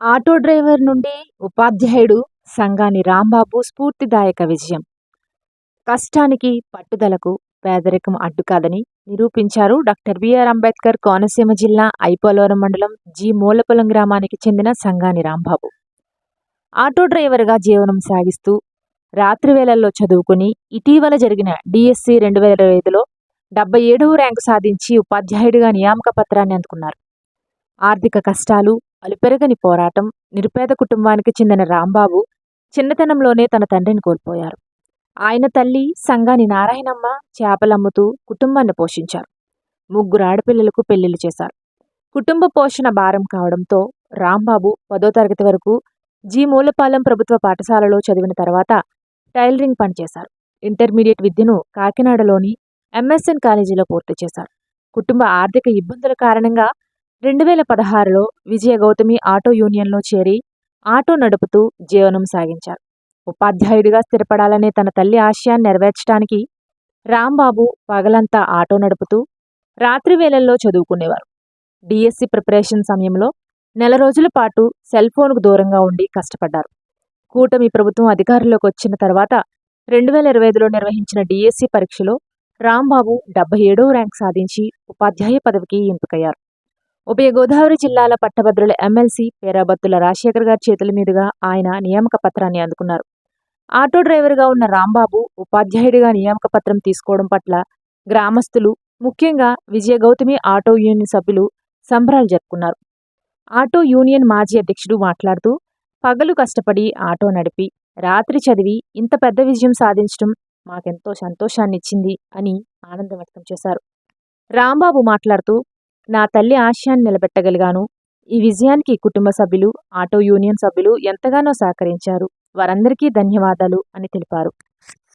Auto driver నుండి ఉపాధ్యాయుడు సంగాని రాంబాబు స్ఫూర్తిదాయక విజయం. కష్టానికి పట్టుదలకు పేదరికం అడ్డుకాదని నిరూపించారు డాక్టర్ బిఆర్ అంబేద్కర్ కోనసీమ జిల్లా ఐపోలవరం మండలం జి. మూలపొలం గ్రామానికి చెందిన సంగాని రాంబాబు. ఆటో డ్రైవర్గా జీవనం సాగిస్తూ రాత్రి వేళల్లో చదువుకుని ఇటీవల జరిగిన డిఎస్సి రెండు వేల ఇరవై ఐదులో డెబ్బై ఏడవ ర్యాంకు సాధించి ఉపాధ్యాయుడిగా నియామక పత్రాన్ని అందుకున్నారు. ఆర్థిక కష్టాలు అలుపెరగని పోరాటం నిరుపేద కుటుంబానికి చెందిన రాంబాబు చిన్నతనంలోనే తన తండ్రిని కోల్పోయారు. ఆయన తల్లి సంగాని నారాయణమ్మ చేపలమ్ముతూ కుటుంబాన్ని పోషించారు. ముగ్గురు ఆడపిల్లలకు పెళ్ళిళ్ళు చేశారు. కుటుంబ పోషణ భారం కావడంతో రాంబాబు పదో తరగతి వరకు జి. మూలపాలెం ప్రభుత్వ పాఠశాలలో చదివిన తర్వాత టైలరింగ్ పనిచేశారు ఇంటర్మీడియట్ విద్యను కాకినాడలోని ఎంఎస్ఎన్ కాలేజీలో పూర్తి చేశారు. కుటుంబ ఆర్థిక ఇబ్బందుల కారణంగా రెండు వేల పదహారులో విజయ గౌతమి ఆటో యూనియన్లో చేరి ఆటో నడుపుతూ జీవనం సాగించారు. ఉపాధ్యాయుడిగా స్థిరపడాలనే తన తల్లి ఆశయాన్ని నెరవేర్చడానికి రాంబాబు పగలంతా ఆటో నడుపుతూ రాత్రి వేళల్లో చదువుకునేవారు. డిఎస్సి ప్రిపరేషన్ సమయంలో నెల రోజుల పాటు సెల్ ఫోన్కు దూరంగా ఉండి కష్టపడ్డారు. కూటమి ప్రభుత్వం అధికారంలోకి వచ్చిన తర్వాత రెండు వేల ఇరవై ఐదులో నిర్వహించిన డిఎస్సి పరీక్షలో రాంబాబు డెబ్బై ఏడవ ర్యాంక్ సాధించి ఉపాధ్యాయ పదవికి ఎంపికయ్యారు. ఉభయ గోదావరి జిల్లాల పట్టభద్రుల ఎమ్మెల్సీ పేరాబత్తుల రాజశేఖర్ గారి చేతుల మీదుగా ఆయన నియామక పత్రాన్ని అందుకున్నారు. ఆటో డ్రైవర్గా ఉన్న రాంబాబు ఉపాధ్యాయుడిగా నియామక పత్రం తీసుకోవడం పట్ల గ్రామస్తులు ముఖ్యంగా విజయ గౌతమి ఆటో యూనియన్ సభ్యులు సంబరాలు జరుపుకున్నారు. ఆటో యూనియన్ మాజీ అధ్యక్షుడు మాట్లాడుతూ పగలు కష్టపడి ఆటో నడిపి రాత్రి చదివి ఇంత పెద్ద విజయం సాధించడం మాకెంతో సంతోషాన్ని ఇచ్చింది అని ఆనందం వ్యక్తం చేశారు. రాంబాబు మాట్లాడుతూ నా తల్లి ఆశయాన్ని నిలబెట్టగలిగాను. ఈ విజయానికి కుటుంబ సభ్యులు ఆటో యూనియన్ సభ్యులు ఎంతగానో సహకరించారు. వారందరికీ ధన్యవాదాలు అని తెలిపారు.